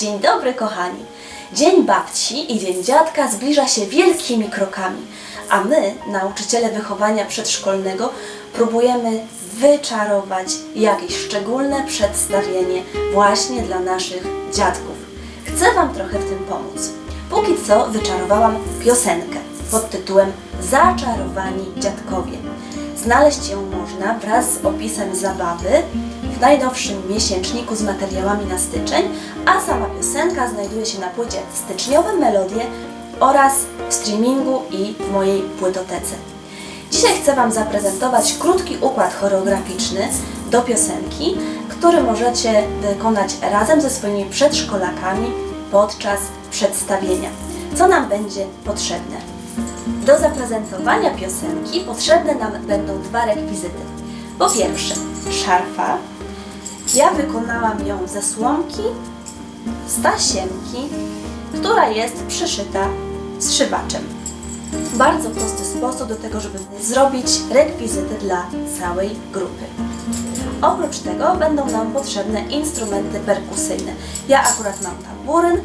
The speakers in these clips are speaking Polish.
Dzień dobry, kochani. Dzień babci i Dzień dziadka zbliża się wielkimi krokami, a my, nauczyciele wychowania przedszkolnego, próbujemy wyczarować jakieś szczególne przedstawienie właśnie dla naszych dziadków. Chcę Wam trochę w tym pomóc. Póki co wyczarowałam piosenkę pod tytułem Zaczarowani dziadkowie. Znaleźć ją można wraz z opisem zabawy w najnowszym miesięczniku z materiałami na styczeń, a sama piosenka znajduje się na płycie Styczniowe Melodie oraz w streamingu i w mojej płytotece. Dzisiaj chcę Wam zaprezentować krótki układ choreograficzny do piosenki, który możecie wykonać razem ze swoimi przedszkolakami podczas przedstawienia. Co nam będzie potrzebne? Do zaprezentowania piosenki potrzebne nam będą dwa rekwizyty. Po pierwsze, szarfa. Ja wykonałam ją ze słomki, z tasiemki, która jest przyszyta zszywaczem. Bardzo prosty sposób do tego, żeby zrobić rekwizyty dla całej grupy. Oprócz tego będą nam potrzebne instrumenty perkusyjne. Ja akurat mam tamburyn,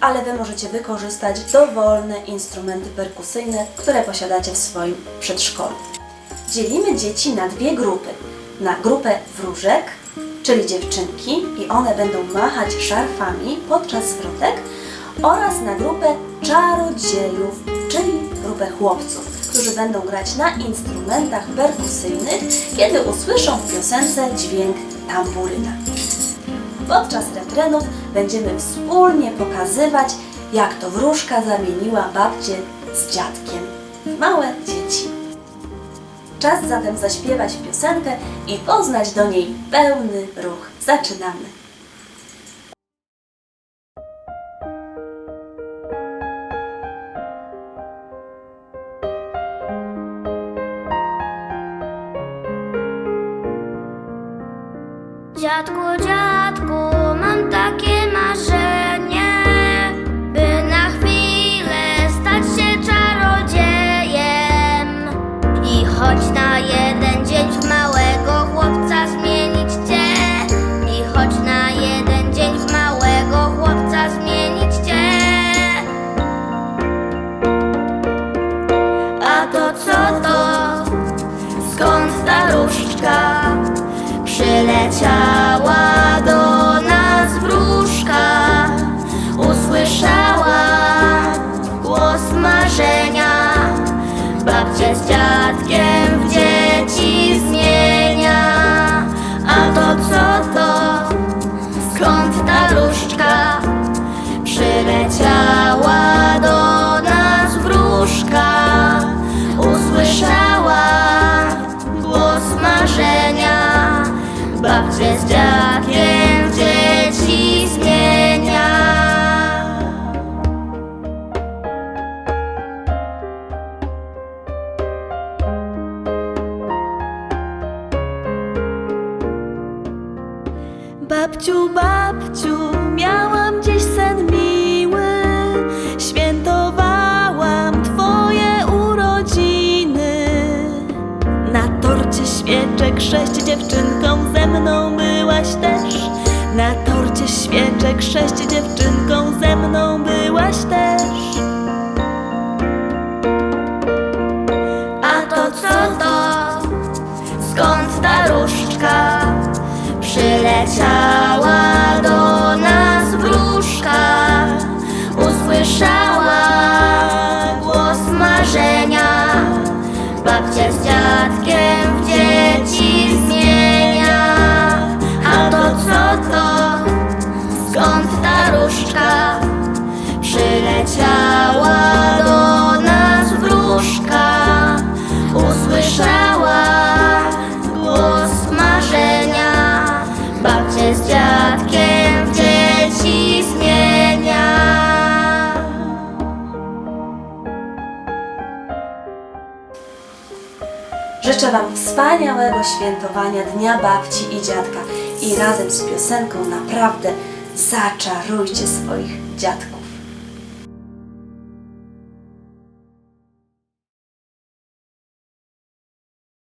ale Wy możecie wykorzystać dowolne instrumenty perkusyjne, które posiadacie w swoim przedszkolu. Dzielimy dzieci na dwie grupy. Na grupę wróżek, czyli dziewczynki i one będą machać szarfami podczas zwrotek oraz na grupę czarodziejów, czyli grupę chłopców, którzy będą grać na instrumentach perkusyjnych, kiedy usłyszą w piosence dźwięk tamburyna. Podczas refrenów będziemy wspólnie pokazywać, jak to wróżka zamieniła babcię z dziadkiem w małe dzieci. Czas zatem zaśpiewać piosenkę i poznać do niej pełny ruch. Zaczynamy! Dziadku, dziadku, to co to? Skąd ta różdżka? Przyleciała Babciu, babciu, miałam dziś sen miły, świętowałam Twoje urodziny. Na torcie świeczek sześć dziewczynką ze mną byłaś też. Na torcie świeczek sześć dziewczynką ze mną byłaś też. A to co to? Skąd ta różdżka? Przyleciała Do nas wróżka, usłyszała głos marzenia. Babcie z dziadkiem dzieci zmienia. Życzę Wam wspaniałego świętowania Dnia Babci i Dziadka i razem z piosenką naprawdę zaczarujcie swoich dziadków.